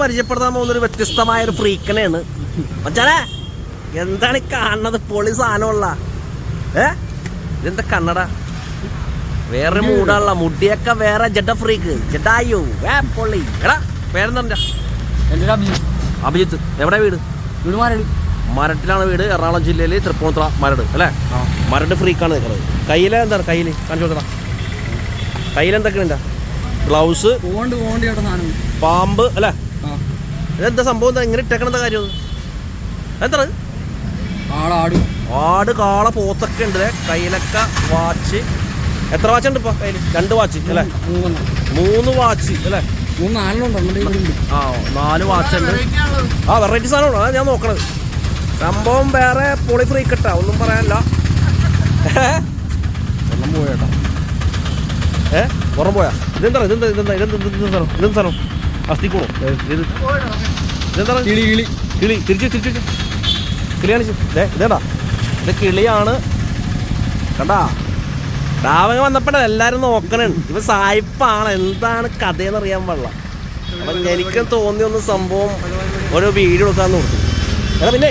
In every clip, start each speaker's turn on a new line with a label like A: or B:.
A: പരിചയപ്പെടുത്താൻ പോകുന്ന ഒരു വ്യത്യസ്തമായ ഒരു ഫ്രീക്കനെയാണ് മച്ചാനെ എന്താണ് കാണുന്നത്? പൊളി സാധനമുള്ള. ഏ? ഇതെന്താ കണ്ണട? വേറെ മൂടാനുള്ള മുടിയൊക്കെ വേറെ ജഡ ഫ്രീക്ക് ജഡായോ. വേ പൊള്ളി എടാ പേരെന്താ?
B: എന്റെ അഭിജിത്ത്.
A: അഭിജിത്ത്. എവിടെ വീട്?
B: വീട് മാരടി.
A: മരട്ടിലാണ് വീട്. എറണാകുളം ജില്ലയിൽ തൃപ്പൂണിത്തുറ മരട് അല്ലേ? മരട് ഫ്രീക്കാണ് നിൽക്കുന്നത് കയ്യിലെ എന്താണ്? കയ്യിൽ കാണിച്ചു കൊടുക്കടാ കയ്യിലെന്തൊക്കെയുണ്ട് ഗ്ലൗസ് പാമ്പ് അല്ലേ? ഇതെന്താ സംഭവം? എന്താ ഇങ്ങനെ ഇട്ടേക്കണ കാര്യം? എന്താ
B: ആട്.
A: ആട് കാള പോത്തൊക്കെ ഉണ്ട്. കയ്യിലൊക്കെ വാച്ച്. എത്ര വാച്ച് ഉണ്ട് ഇപ്പൊ കയ്യിൽ രണ്ട് വാച്ച് അല്ലേ? മൂന്ന്. വാച്ച് അല്ലേ? ആ നാല് വാച്ച് ഉണ്ട്. ആ വെറൈറ്റി സാധനമാണ്. അതാ ഞാൻ നോക്കണത്. സംഭവം വേറെ പൊളി ഫ്രീ കട്ടാ ഒന്നും പറയാനില്ല.
B: വെള്ളം പോയേട്ടാ
A: ഏ? പുറം പോയാ? ഇതെന്താ? ഇതെന്താ? ഇതെന്താ? ഇതെന്താ? ഇതെന്താ ഇതെന്താ സാധനം അസ്ഥിക്കൂണോ ഇത് ഇതെന്താ
B: കിളി കിളി.
A: കിളി. തിരിച്ച് തിരിച്ച് കിളിയാണ് ഇതേ ഇതേടാ ഇത് കിളിയാണ്. കണ്ടാ? രാവങ്ങ വന്നപ്പോഴാണ് എല്ലാരും നോക്കണേ. ഇവ സായിപ്പാണ്. എന്താണ് കഥയെന്ന് അറിയാൻ പാടില്ല. അപ്പൊ എനിക്ക് തോന്നിയ ഒന്ന് സംഭവം ഓരോ വീഡിയോ എടുക്കാന്ന് കൊടുത്തു എടാ പിന്നെ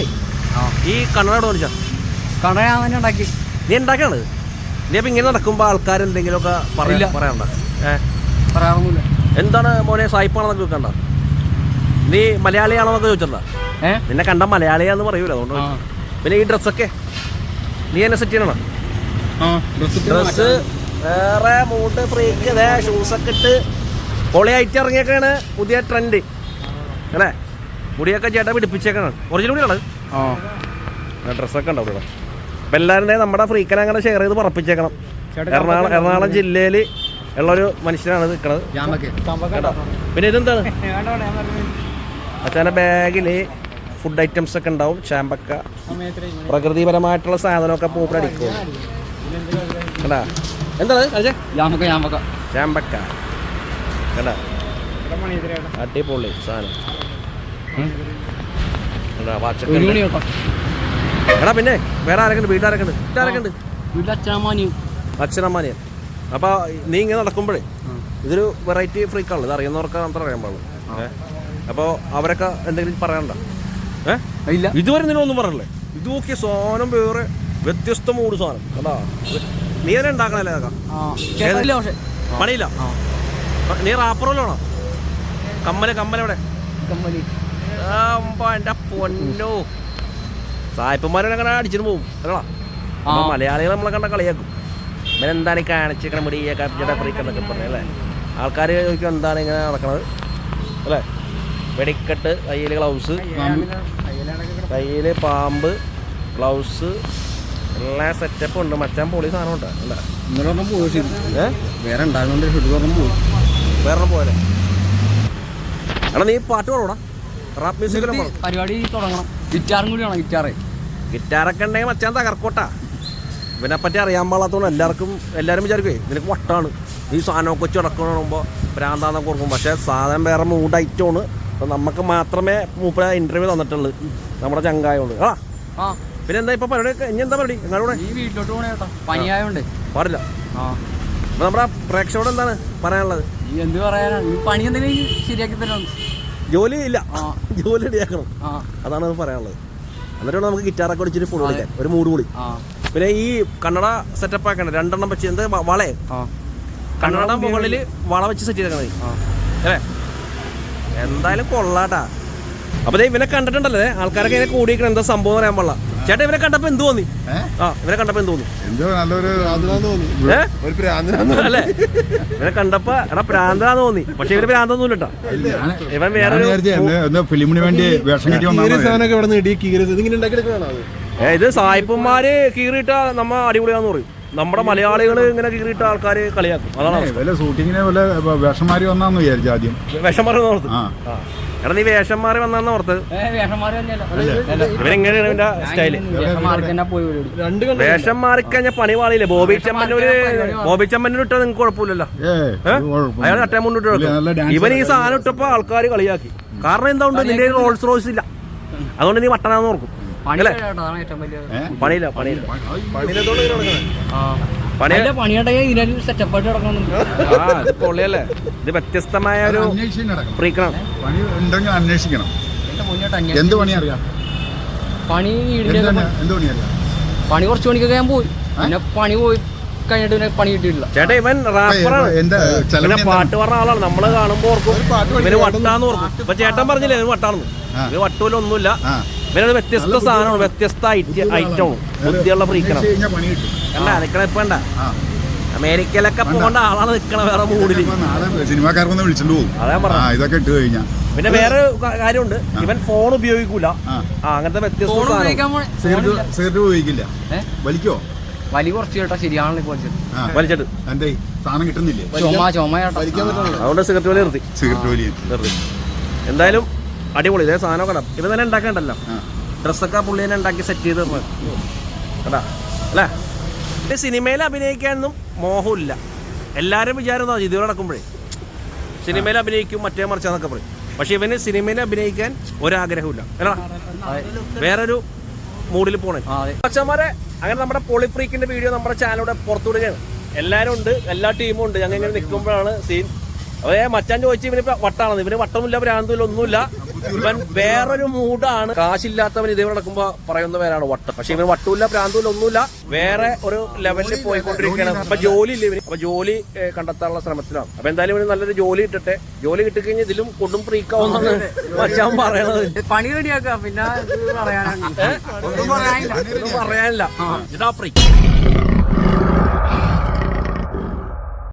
A: ഈ കണ്ണട മേടിച്ചാ
B: കട ഞാൻ ഉണ്ടാക്കി.
A: നീ ഉണ്ടാക്കാണ് നീ അപ്പൊ ഇങ്ങനെ നടക്കുമ്പോ ആൾക്കാർ എന്തെങ്കിലുമൊക്കെ പറയാ
B: ഇല്ല.
A: ഏഹ്
B: പറയാറൊന്നുമില്ല.
A: എന്താണ് മോനെ സായിപ്പാണെന്നൊക്കെ വെക്കണ്ട നീ മലയാളിയാണെന്നൊക്കെ ചോദിച്ചിട്ടുണ്ടോ നിന്നെ കണ്ട മലയാളിയാന്ന് പറയൂല അതുകൊണ്ട് പിന്നെ ഈ ഡ്രസ്സൊക്കെ? നീ എന്നെ സെറ്റ് ചെയ്യണം? ഡ്രസ്സ് വേറെ മൂട്ട് ഫ്രീക്ക് ഇതേ ഷൂസൊക്കെ ഇട്ട് പൊളിയായിട്ട് ഇറങ്ങിയൊക്കെയാണ് പുതിയ ട്രെൻഡ് അല്ലേ? മുടിയൊക്കെ ചേട്ടാ പിടിപ്പിച്ചേക്കാണ് ഒറിജിനൽ മുടിയാണ്
B: ആ.
A: ഡ്രസ്സൊക്കെ ഉണ്ടാവും ഇവിടെ? അപ്പം എല്ലാവരും നമ്മുടെ ഫ്രീക്കനെ അങ്ങനെ ഷെയർ ചെയ്ത് പറപ്പിച്ചേക്കണം. എറണാകുളം എറണാകുളം ജില്ലയിൽ ഉള്ളൊരു മനുഷ്യനാണ് നിൽക്കണത് പിന്നെ ഇതെന്താണ്? അച്ഛന്റെ ബാഗിൽ ഫുഡ് ഐറ്റംസ് ഒക്കെ ഉണ്ടാവും. ചാമ്പക്ക പ്രകൃതിപരമായിട്ടുള്ള സാധനമൊക്കെ പൂപ്പടിക്കും കണ്ടാ? എന്താണ് ചാമ്പക്ക. കണ്ടാ? അടിപൊളി സാധനം. എടാ പിന്നെ വേറെ ആരൊക്കെ ഉണ്ട് വീട്ടിലാരൊക്കെ ഉണ്ട് വീട്ടിലാരൊക്കെ ഉണ്ട്
B: വീട്ടിൽ അച്ഛനമ്മാനിയും
A: അച്ഛനമ്മാനെയും അപ്പൊ നീ ഇങ്ങനെ നടക്കുമ്പോഴേ ഇതൊരു വെറൈറ്റി ഫ്രീക്കാണല്ലോ ഇത് അറിയുന്നവർക്ക് മാത്രം അറിയാൻ പാടുള്ളൂ. അപ്പോൾ അവരൊക്കെ എന്തെങ്കിലും പറയണ്ട. ഏഹ്
B: ഇല്ല.
A: ഇതുവരെ നിന്നൊന്നും പറയണല്ലേ ഇത് നോക്കിയ സാധനം വേറെ വ്യത്യസ്ത മൂട് സാധനം. അതാ നീ തന്നെ ഉണ്ടാക്കണല്ലേ അതൊക്കെ? പണിയില്ല? നീ റാപ്പറല്ലോണോ കമ്മൽ കമ്മലെവിടെ
B: കമ്മലി.
A: എന്റെ പൊന്നോ. സായിപ്പന്മാരെ അങ്ങനെ അടിച്ചിട്ട് പോകും. അല്ലടാ. മലയാളികളെ മലയാളികൾ നമ്മളെ കണ്ട കളിയാക്കും. ഇവനെന്താണ് ഈ കാണിച്ചിരിക്കണ മുടി കാപ്പിച്ചട ഫ്രീക്ക് എന്നൊക്കെ പറഞ്ഞു അല്ലേ? ആൾക്കാർ ചോദിക്കും എന്താണ് ഇങ്ങനെ നടക്കണത്? അല്ലേ? വെടിക്കെട്ട് കയ്യിൽ ഗ്ലൗസ്. കയ്യിൽ പാമ്പ് ഗ്ലൗസ് എല്ലാ സെറ്റപ്പും ഉണ്ട്. മച്ചാൻ പൊളി സാധനം ഉണ്ട്. അല്ലേ?
B: ഇന്നലെ പോയി വേറെ ഉണ്ടായിരുന്നോണ്ട് ഷെഡ് പോയി.
A: വേറെ എടാ നീ പാട്ട് പാടൂടാ റാപ്പ് മ്യൂസിക് പാടും.
B: പരിപാടി തുടങ്ങണം. ഗിറ്റാറും കൂടി ഗിറ്റാറേ
A: ഗിറ്റാറൊക്കെ ഉണ്ടെങ്കിൽ മച്ചാൻ തകർക്കോട്ടാ. ഇവനെ പറ്റി അറിയാൻ പാടാത്തതുകൊണ്ട് എല്ലാവർക്കും എല്ലാവരും വിചാരിക്കുവേ നിനക്ക് വട്ടാണ്. ഈ സാധനമൊക്കെ വെച്ച് നടക്കണമ്പോൾ ഭ്രാന്താന്നൊക്കെ ഓർക്കും. പക്ഷേ സാധനം വേറെ മൂഡ് ഐറ്റമാണ് അപ്പം നമുക്ക് മാത്രമേ മൂപ്പര ഇന്റർവ്യൂ തന്നിട്ടുള്ളൂ. നമ്മുടെ ചങ്കായോണ്ട്. ആ.
B: ആ.
A: പിന്നെ എന്താ ഇപ്പൊ പരിപാടി? ഇനി എന്താ പരിപാടി? നിങ്ങളുടെ
B: ഈ വീട്ടിലോട്ട് പനിയായോണ്ട്.
A: പാടില്ല.
B: ആ.
A: അപ്പം നമ്മുടെ പ്രേക്ഷകരോട് എന്താണ് പറയാനുള്ളത്?
B: എന്ത് പണി എന്തെങ്കിലും ശരിയാക്കി തരണം?
A: ജോലി ഇല്ല. ജോലി റെഡിയാക്കണം. അതാണ് പറയാനുള്ളത്. എന്നിട്ട് വേണം നമുക്ക് ഗിറ്റാറൊക്കെ അടിച്ചിട്ട് ഫുൾ കളിക്കാൻ ഒരു മൂഡ് കൂടി. പിന്നെ ഈ കണ്ണട സെറ്റപ്പ് ആക്കണ്ട? രണ്ടെണ്ണം വെച്ച് എന്ത്? വളയെ വളേ. കണ്ണട മുകളിൽ വള വെച്ച് സെറ്റ് ചെയ്തേക്കണത്
B: ആ.
A: അല്ലേ? എന്തായാലും കൊള്ളാട്ടാ. അപ്പൊ ഇവനെ കണ്ടിട്ടുണ്ടല്ലേ ആൾക്കാരൊക്കെ ഇങ്ങനെ കൂടിയിരിക്കണം എന്താ സംഭവം പറയാൻ പാടില്ല. ചേട്ടാ ഇവനെ കണ്ടപ്പോ എന്ത് തോന്നി? ആ ഇവനെ കണ്ടപ്പോ എന്ത് തോന്നി?
C: പ്രാന്തനാന്ന്
A: അല്ലേ? ഇവനെ കണ്ടപ്പോ എടാ പ്രാന്താന്ന് തോന്നി. പക്ഷെ ഇവർ പ്രാന്തൊന്നും ഇട്ടാ ഇവൻ വേറെ
D: ഫിലിമിന് വേണ്ടി വേഷം കിട്ടി
A: ഇത് സായിപ്പന്മാര് കീറിയിട്ട നമ്മ അടിപൊളിയാന്ന് പറയും. നമ്മുടെ മലയാളികൾ ഇങ്ങനെ കീറിയിട്ട ആൾക്കാര് കളിയാക്കും. അതാണ്.
D: വല്ല ഷൂട്ടിങ്ങിന് വല്ല വന്നാന്ന് വിചാരിച്ചു ആദ്യം.
A: വേഷം ഓർത്ത്. എടാ നീ വേഷം മാറി വന്നാന്ന് ഓർത്ത്.
B: ഇവരെങ്ങനെയാണ് വേഷന്മാര്
A: ഇവന്റെ സ്റ്റൈൽ?
B: വേഷന്മാർക്ക്
A: മാറിക്കഴിഞ്ഞാൽ പണി പാളിയില്ലേ? ബോബി ചമ്മന്നൂര് ബോബി ചമ്മന്റെ ഇട്ടാ നിങ്ങൾക്ക് കുഴപ്പമില്ലല്ലോ? അയാൾ അട്ടേ മുന്നിട്ട് ഇവൻ ഈ സാധനം ഇട്ടപ്പോ ആൾക്കാർ കളിയാക്കി. കാരണം എന്താ ഉണ്ട്? നിന്റെ റോൾസ് റോയ്സ് ഇല്ല. അതുകൊണ്ട് നീ വട്ടനാന്ന് ഓർക്കും. പണിയില്ല
B: പണിയുണ്ടെങ്കിൽ ഇതിനൊരു
A: ആ ഇത് പൊള്ളിയല്ലേ? ഇത് വ്യത്യസ്തമായ ഒരു ഫ്രീക്കണം
D: പണി ഉണ്ടെങ്കിൽ അന്വേഷിക്കണം. എന്ത് പണി അറിയാം?
B: പണി
D: എന്ത് പണി എന്ത് പണി അറിയാം?
B: പണി കുറച്ച് മണിക്കൊക്കെ ഞാൻ പോയി. പിന്നെ പണി പോയി കഴിഞ്ഞിട്ട് പിന്നെ പണി കിട്ടിയിട്ടില്ല.
A: ചേട്ടാ ഇവൻ റാപ്പറാണ്
D: എന്താ
A: പിന്നെ പാട്ട് പറഞ്ഞ ആളാണ്. നമ്മൾ കാണുമ്പോ ഓർക്കും ഇവന് വട്ടാന്ന് ഓർക്കും. ഇപ്പൊ ചേട്ടൻ പറഞ്ഞില്ലേ ഇവന് വട്ടാണെന്ന്. ഇവന് വട്ടൂല ഇവനൊരു വ്യത്യസ്ത സാധനമാണ് വ്യത്യസ്ത ഐറ്റമാണ് ബുദ്ധിയുള്ള ഫ്രീക്കണം
D: അല്ല നിൽക്കണ പണി കിട്ടും.
A: കണ്ട നിക്കണ ഇപ്പൊ കണ്ട.
D: ആ.
A: അമേരിക്കയിലൊക്കെ പോകേണ്ട ആളാണ് നിൽക്കണ വേറെ
D: നാളെ സിനിമാക്കാർക്കൊന്ന് വിളിച്ചിട്ട് പോകും. ഇതൊക്കെ ഇട്ട് കഴിഞ്ഞാൽ
A: പിന്നെ വേറെ കാര്യമുണ്ട്. ഇവൻ ഫോൺ ഉപയോഗിക്കൂല. അങ്ങനത്തെ വ്യത്യസ്ത സാധനം.
D: സിഗരറ്റ്. ഉപയോഗിക്കില്ല. വലിക്കോ?
B: വലി കുറച്ച് കേട്ടോ ശരിയാണല്ലോ വലിച്ചത്
A: വലിച്ചിട്ട്
D: എന്തേ സാധനം കിട്ടുന്നില്ലേ?
B: ചുമ ചുമ
A: അതുകൊണ്ട് സിഗരറ്റ് വലി നിർത്തി.
D: സിഗരറ്റ് വലിയ
A: നിർത്തി. എന്തായാലും അടിപൊളി. ഇതേ സാധനം കട ഇവ തന്നെ ഉണ്ടാക്കണ്ടല്ലോ. ഡ്രസ്സൊക്കെ പുള്ളി തന്നെ ഉണ്ടാക്കി സെറ്റ് ചെയ്ത് കേട്ടാ അല്ലേ? ഇത് സിനിമയിൽ അഭിനയിക്കാനൊന്നും മോഹമില്ല. എല്ലാവരും വിചാരം ഇതുവരെ നടക്കുമ്പോഴേ. സിനിമയിൽ അഭിനയിക്കും മറ്റേ മറിച്ചാന്നൊക്കെ പറയും. പക്ഷെ ഇവന് സിനിമയിൽ അഭിനയിക്കാൻ ഒരാഗ്രഹമില്ല വേറൊരു മൂഡിൽ പോണേ.
B: ആ
A: അങ്ങനെ നമ്മുടെ പോളിഫ്രീക്കിന്റെ വീഡിയോ നമ്മുടെ ചാനലൂടെ പുറത്തു വിടുകയാണ് എല്ലാവരും ഉണ്ട് എല്ലാ ടീമും ഉണ്ട്. ഞങ്ങൾ ഇങ്ങനെ നിൽക്കുമ്പോഴാണ് സീൻ അതേ മച്ചാൻ ചോദിച്ചു ഇവന് വട്ടാണെന്ന്? ഇവന് വട്ടമില്ല ഭ്രാന്തില്ല ഒന്നുമില്ല. ഇവൻ വേറൊരു മൂഡാണ്. കാശില്ലാത്തവൻ ഇതേ നടക്കുമ്പോ പറയുന്ന പേരാണ് വട്ടം. പക്ഷെ ഇവന് വട്ടൂല്ല പ്രാന്തൂല്ല ഒന്നുമില്ല. വേറെ ഒരു ലെവലിൽ പോയിക്കൊണ്ടിരിക്കുകയാണ്. അപ്പൊ ജോലി ഇല്ല ഇവന്? അപ്പൊ ജോലി കണ്ടെത്താനുള്ള ശ്രമത്തിലാണ്. അപ്പൊ എന്തായാലും ഇവന് നല്ലൊരു ജോലി കിട്ടട്ടെ. ജോലി കിട്ടിക്കഴിഞ്ഞാൽ ഇതിലും കൊണ്ടും ഫ്രീക്കാവുന്നാണ് മച്ചാൻ പറയണത്.
B: പണി റെഡിയാക്കാം. പിന്നെ ഇത് പറയാനാണ് ഒന്നും പറയാനില്ല.
A: ഒന്നും പറയാനില്ല. ഇതാ ഫ്രീ